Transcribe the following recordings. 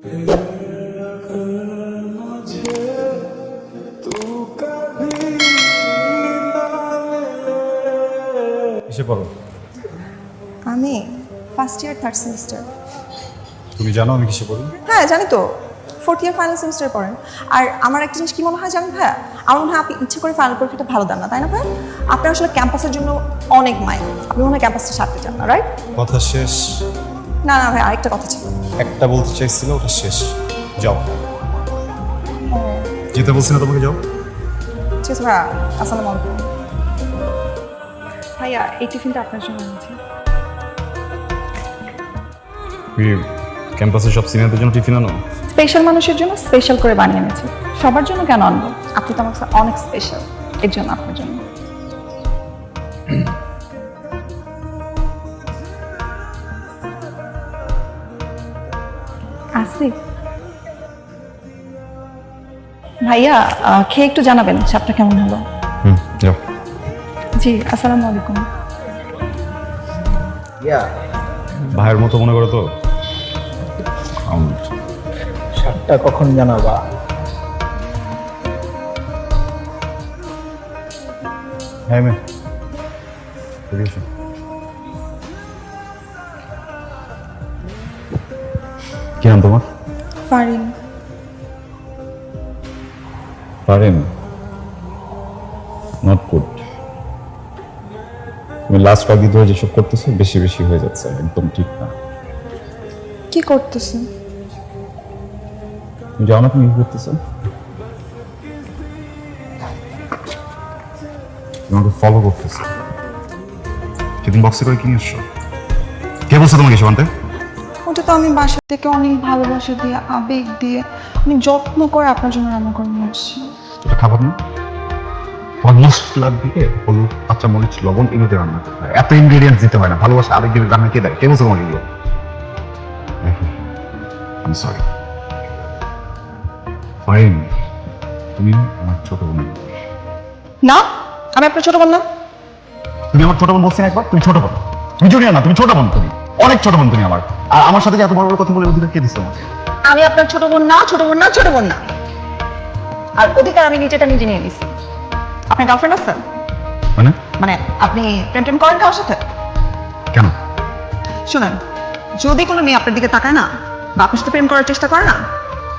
এসে পড়ো। আমি ফার্স্ট ইয়ার থার্ড সেমিস্টার তুমি জানো আমি কিসে পড়ি? হ্যাঁ জানি তো। ফোর্থ ইয়ার ফাইনাল সেমিস্টার পড়েন। আর আমার একটা জিনিস কি মনে হয় জানেন ভাইয়া? আমার মনে হয় আপনি ইচ্ছে করে ফাইনাল পরীক্ষাটা ভালো দেন না তাই না ভাই আপনার আসলে ক্যাম্পাসের জন্য অনেক মাইন্ড আপনি মনে হয় ক্যাম্পাসটা ছাড়তে চান না রাইট কথা শেষ। না না ভাই আরেকটা কথা ছিল। একটা বলতে চাইছিল ওটা শেষ। যাও। যেতে বলছি না তোমাকে যাও। ঠিক আছে ভাইয়া আসসালামু আলাইকুম। ভাইয়া এই টিফিনটা আপনার জন্য এনেছি। ক্যাম্পাসে সব সিনিয়রদের জন্য টিফিন আনো? স্পেশাল মানুষের জন্য স্পেশাল করে বানিয়ে এনেছি। সবার জন্য কেন আনব? আপনি তো আমার অনেক স্পেশাল। এর জন্য আপনার জন্য। আসিফ ভাইয়া খেয়ে একটু জানাবেন চাপটা কেমন হলো? জি আসসালামু আলাইকুম। ভাইয়ের মতো মনে করো তো? সাতটা কখন জানাবা? হ্যাঁ মে কি নাম তোমার? ফারিন। পারেন নট গুড তুমি লাস্ট কয়েকদিন ধরে যেসব করতেছো বেশি বেশি হয়ে যাচ্ছে একদম ঠিক না। কি করতেছেন তুমি জানো তুমি কি করতেছো? তোমাকে ফলো করতেছো। সেদিন বক্সে করে কিনে এসছো? কে বলছো তোমাকে এসব আনতে? ওটা তো আমি বাসা থেকে অনেক ভালোবাসা দিয়ে আবেগ দিয়ে অনেক যত্ন করে আপনার জন্য রান্না করে নিয়ে আসছি। এটা খাবার না? অলমোস্ট লাগ দিয়ে হলুদ কাঁচা মরিচ লবণ এগুলোতে রান্না করতে হয়। এত ইনগ্রেডিয়েন্টস দিতে হয় না। ভালোবাসা রান্না কে দেয় কে বলছো তোমাকে এগুলো? আমি সরি ফাইন তুমি আমার ছোট বোন। না? আমি আপনার ছোট বোন না? তুমি আমার ছোট বোন বলছি না একবার? তুমি ছোট বোন। তুমি জুনিয়র না তুমি ছোট বোন তুমি। অনেক ছোট বোন তুমি আমার। আর আমার সাথে যে এত বড় বড় কথা বলে অধিকার কে দিচ্ছে আমাকে আমি আপনার ছোট বোন না ছোট বোন না ছোট বোন না। আর অধিকার আমি নিজেটা নিজে নিয়ে নিছি। আপনার গার্লফ্রেন্ড আছে? মানে? মানে আপনি প্রেম টেম করেন কারোর সাথে? কেন? শুনেন যদি কোনো মেয়ে আপনার দিকে তাকায় না বা আপনার সাথে প্রেম করার চেষ্টা করে না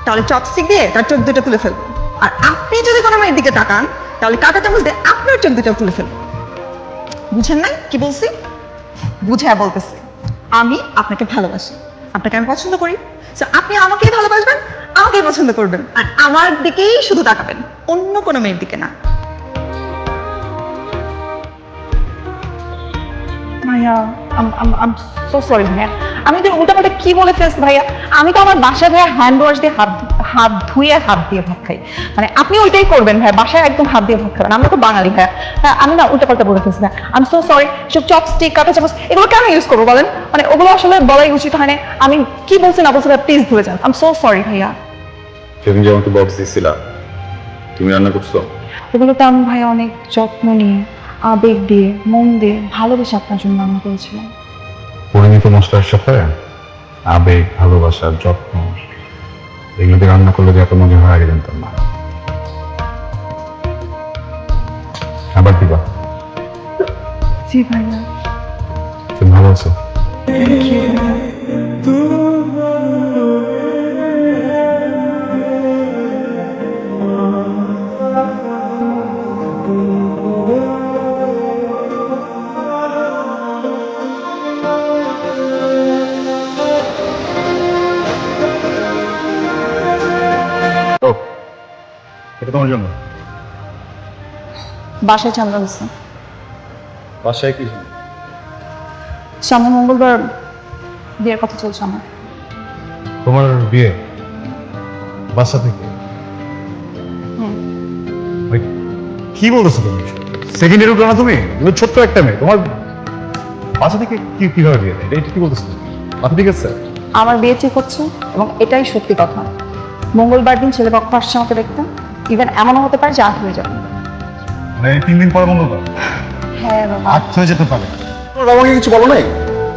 তাহলে চপস্টিক দিয়ে তার চোখ দুটো তুলে ফেলব। আর আপনি যদি কোনো মেয়ের দিকে তাকান তাহলে কাটা চামচ দিয়ে আপনার চোখ দুটো তুলে ফেলব। বুঝেন না কি বলছি? বুঝে বলতেছি। আমি আপনাকে ভালোবাসি। আপনাকে আমি পছন্দ করি। সো আপনি আমাকেই ভালোবাসবেন, আমাকেই পছন্দ করবেন। আর আমার দিকেই শুধু তাকাবেন। অন্য কোনো মেয়ের দিকে না। ভাইয়া, আম সো সরি ভাইয়া। আমি তো উল্টাপাল্টা কি বলে ফেলছি ভাইয়া? আমি তো আমার বাসায় ভাইয়া হ্যান্ড ওয়াশ দিয়ে হাত হাত ধুয়ে হাত দিয়ে ভাত খাই। মানে আপনি ওইটাই করবেন ভাইয়া বাসায় একদম হাত দিয়ে ভাত খাবেন। আমরা তো বাঙালি ভাইয়া হ্যাঁ, আমি না উল্টাপাল্টা বলে ফেলছি ভাইয়া আমি সো সরি সব চপস্টিক কাঁটা চামচ এগুলো কেন ইউজ করব বলেন? মানে ওগুলো আসলে বলাই উচিত হয় না আমি কি বলছি না বলছি প্লিজ ভুলে যান। আম সো সরি ভাইয়া। সেদিন যে আমাকে বক্স তুমি রান্না করছ? ওগুলোতে আমি ভাইয়া অনেক যত্ন নিয়ে আবেগ দিয়ে মন দিয়ে ভালোবেসে আপনার জন্য রান্না করেছিলাম। মশলার সাথে আবেগ ভালোবাসা যত্ন এগুলো দিয়ে রান্না করলে যে এত মজা হয় আগে জানতাম না। আবার দিবা? জি ভাইয়া। তুমি ভালো আছো? জন্য। বাসায় চান্দা বাসায় কি সামনে মঙ্গলবার বিয়ের কথা চলছে আমার। তোমার বিয়ে বাসা থেকে? কি তুমি? সেকেন্ড ইয়ার উঠল না তুমি? তুমি ছোট্ট একটা মেয়ে। তোমার বাসা থেকে কি কীভাবে বিয়ে দেয় এটা কি বলতেছো মাথা ঠিক আছে? আমার বিয়ে ঠিক হচ্ছে এবং এটাই সত্যি কথা। মঙ্গলবার দিন ছেলে পক্ষ আসছে আমাকে দেখতে। ইভেন এমনও হতে পারে যে আট হয়ে যাবে। মানে তিন দিন পরে মঙ্গলবার হ্যাঁ বাবা। আট হয়ে যেতে পারে। তোমার বাবাকে কিছু বলো নাই?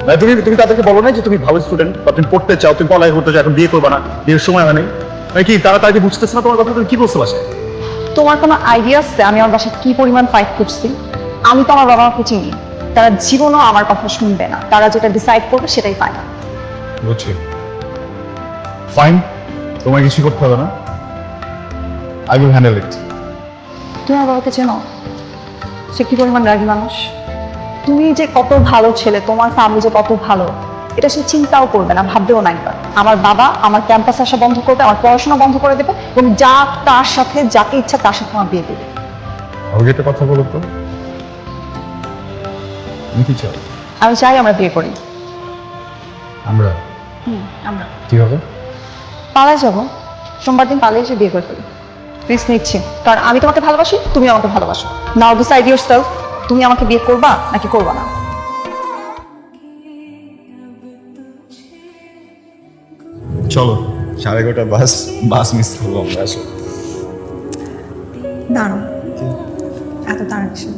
মানে তুমি তুমি তাদেরকে বলো না যে তুমি ভালো স্টুডেন্ট বা তুমি পড়তে চাও তুমি পড়ালেখা করতে চাও এখন বিয়ে করবে না বিয়ের সময় হয় নাই। মানে কি তারা তাকে বুঝতেছে না তোমার কথা তুমি কি বলছো বাসায়? তোমার কোনো আইডিয়া আছে আমি আমার বাসায় কি পরিমাণ ফাইট করছি? আমি তো আমার বাবা মাকে চিনি। তারা জীবনও আমার কথা শুনবে না। তারা যেটা ডিসাইড করবে সেটাই ফাইনাল বুঝছি। ফাইন তোমায় কিছু করতে হবে না। আই উইল হ্যান্ডেল ইট তুমি আমার বাবাকে চেনো? সে কি পরিমাণ রাগী মানুষ? তুমি যে কত ভালো ছেলে তোমার ফ্যামিলি যে কত ভালো এটা সে চিন্তাও করবে না ভাববেও না একবার। আমার বাবা আমার ক্যাম্পাস আসা বন্ধ করবে আমার পড়াশোনা বন্ধ করে দেবে এবং যা তার সাথে যাকে ইচ্ছা তার সাথে আমার বিয়ে দেবে। আমাকে একটা কথা বলো তো। কি চাও? আমি চাই আমরা বিয়ে করি। আমরা? হুম আমরা। কি হবে পালায় যাব। সোমবার দিন পালিয়ে এসে বিয়ে করে ফেলি। রিস্ক নিচ্ছি কারণ আমি তোমাকে ভালোবাসি তুমি আমাকে ভালোবাসো। নাও ডিসাইড ইউর সেলফ তুমি আমাকে বিয়ে করবা নাকি করবা না? চলো সাড়ে এগারোটা বাস বাস মিস করব আমরা আসো। দাঁড়ো এত তাড়া কিসে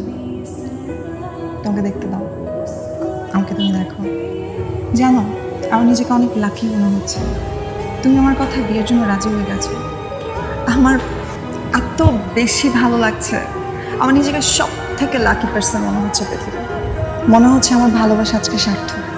তোমাকে দেখতে দাও। আমাকে তুমি দেখো। জানো আমার নিজেকে অনেক লাকি মনে হচ্ছে। তুমি আমার কথা বিয়ের জন্য রাজি হয়ে গেছো। আমার এত বেশি ভালো লাগছে। আমার নিজেকে সব থেকে লাকি পার্সন মনে হচ্ছে পৃথিবী মনে হচ্ছে আমার ভালোবাসা আজকে সার্থক।